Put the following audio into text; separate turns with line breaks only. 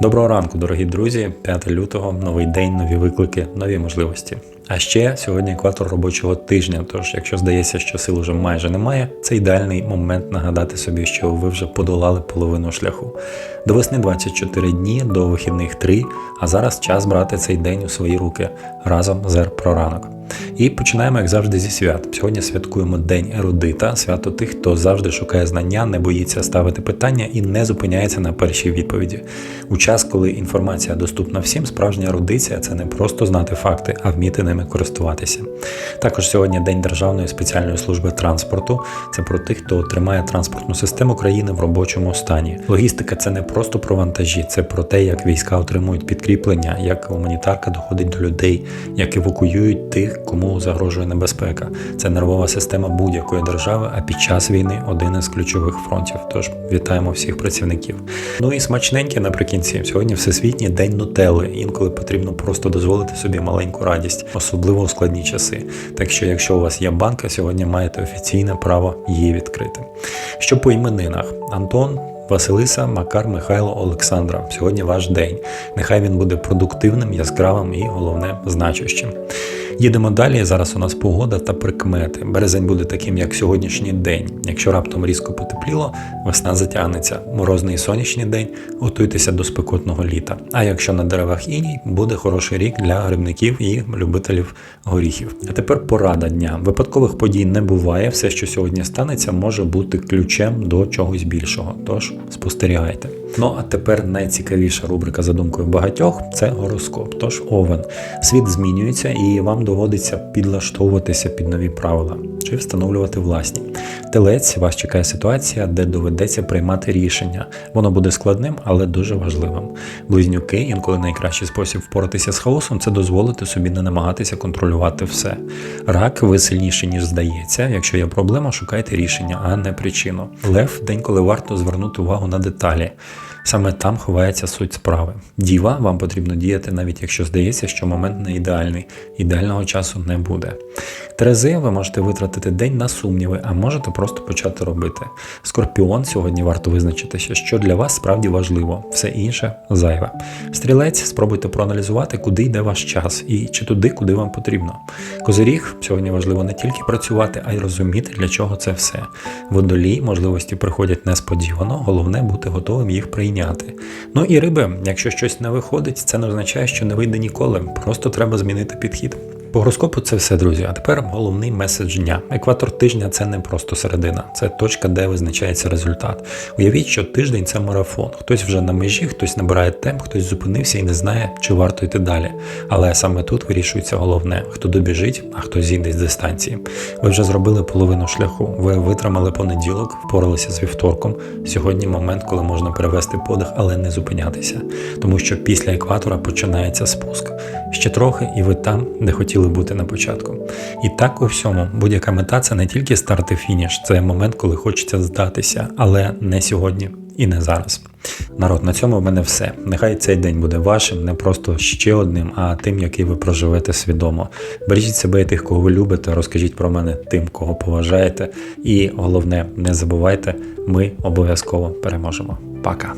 Доброго ранку, дорогі друзі. 5 лютого, новий день, нові виклики, нові можливості. А ще сьогодні екватор робочого тижня. Тож, якщо здається, що сил уже майже немає, це ідеальний момент нагадати собі, що ви вже подолали половину шляху. До весни 24 дні, до вихідних 3, а зараз час брати цей день у свої руки разом з «Р про ранок. І починаємо, як завжди, зі свят. Сьогодні святкуємо День ерудита, свято тих, хто завжди шукає знання, не боїться ставити питання і не зупиняється на першій відповіді. У час, коли інформація доступна всім, справжня ерудиція – це не просто знати факти, а вміти ними користуватися. Також сьогодні День Державної спеціальної служби транспорту. Це про тих, хто тримає транспортну систему країни в робочому стані. Логістика це не просто про вантажі, це про те, як війська отримують підкріплення, як гуманітарка доходить до людей, як евакуюють тих, кому загрожує небезпека. Це нервова система будь-якої держави, а під час війни один із ключових фронтів. Тож вітаємо всіх працівників. Ну і смачненьке наприкінці. Сьогодні всесвітній день нутелли. Інколи потрібно просто дозволити собі маленьку радість, особливо у складні часи. Так що, якщо у вас є банка, сьогодні маєте офіційне право її відкрити. Що по іменинах? Антон. Василиса, Макар, Михайло, Олександра. Сьогодні ваш день. Нехай він буде продуктивним, яскравим і головне значущим. Їдемо далі. Зараз у нас погода та прикмети. Березень буде таким, як сьогоднішній день. Якщо раптом різко потепліло, весна затягнеться. Морозний сонячний день, готуйтеся до спекотного літа. А якщо на деревах іній, буде хороший рік для грибників і любителів горіхів. А тепер порада дня. Випадкових подій не буває. Все, що сьогодні станеться, може бути ключем до чогось більшого. Тож спостерігайте. Ну а тепер найцікавіша рубрика за думкою багатьох це гороскоп. Тож овен. Світ змінюється і вам доводиться підлаштовуватися під нові правила чи встановлювати власні. Телець вас чекає ситуація, де доведеться приймати рішення. Воно буде складним, але дуже важливим. Близнюки, інколи найкращий спосіб впоратися з хаосом це дозволити собі не намагатися контролювати все. Рак, ви сильніші, ніж здається. Якщо є проблема, шукайте рішення, а не причину. Лев день, коли варто звернути увагу на деталі. Саме там ховається суть справи. Діва, вам потрібно діяти, навіть якщо здається, що момент не ідеальний. Ідеального часу не буде. Терези, ви можете витратити день на сумніви, а можете просто почати робити. Скорпіон, сьогодні варто визначитися, що для вас справді важливо, все інше зайве. Стрілець, спробуйте проаналізувати, куди йде ваш час і чи туди, куди вам потрібно. Козиріг, сьогодні важливо не тільки працювати, а й розуміти, для чого це все. Водолій, можливості приходять несподівано, головне бути готовим їх прийняти. Ну і риби, якщо щось не виходить, це не означає, що не вийде ніколи. Просто треба змінити підхід. По гороскопу це все, друзі. А тепер головний меседж дня. Екватор тижня це не просто середина, це точка, де визначається результат. Уявіть, що тиждень це марафон. Хтось вже на межі, хтось набирає темп, хтось зупинився і не знає, чи варто йти далі. Але саме тут вирішується головне: хто добіжить, а хто зійде з дистанції. Ви вже зробили половину шляху. Ви витримали понеділок, впоралися з вівторком. Сьогодні момент, коли можна перевести подих, але не зупинятися. Тому що після екватора починається спуск. Ще трохи, і ви там, де хотіли бути на початку. І так у всьому, будь-яка мета це не тільки старт і фініш, це момент, коли хочеться здатися, але не сьогодні і не зараз. Народ, на цьому в мене все. Нехай цей день буде вашим, не просто ще одним, а тим, який ви проживете свідомо. Бережіть себе і тих, кого ви любите, розкажіть про мене тим, кого поважаєте. І головне, не забувайте, ми обов'язково переможемо. Пока!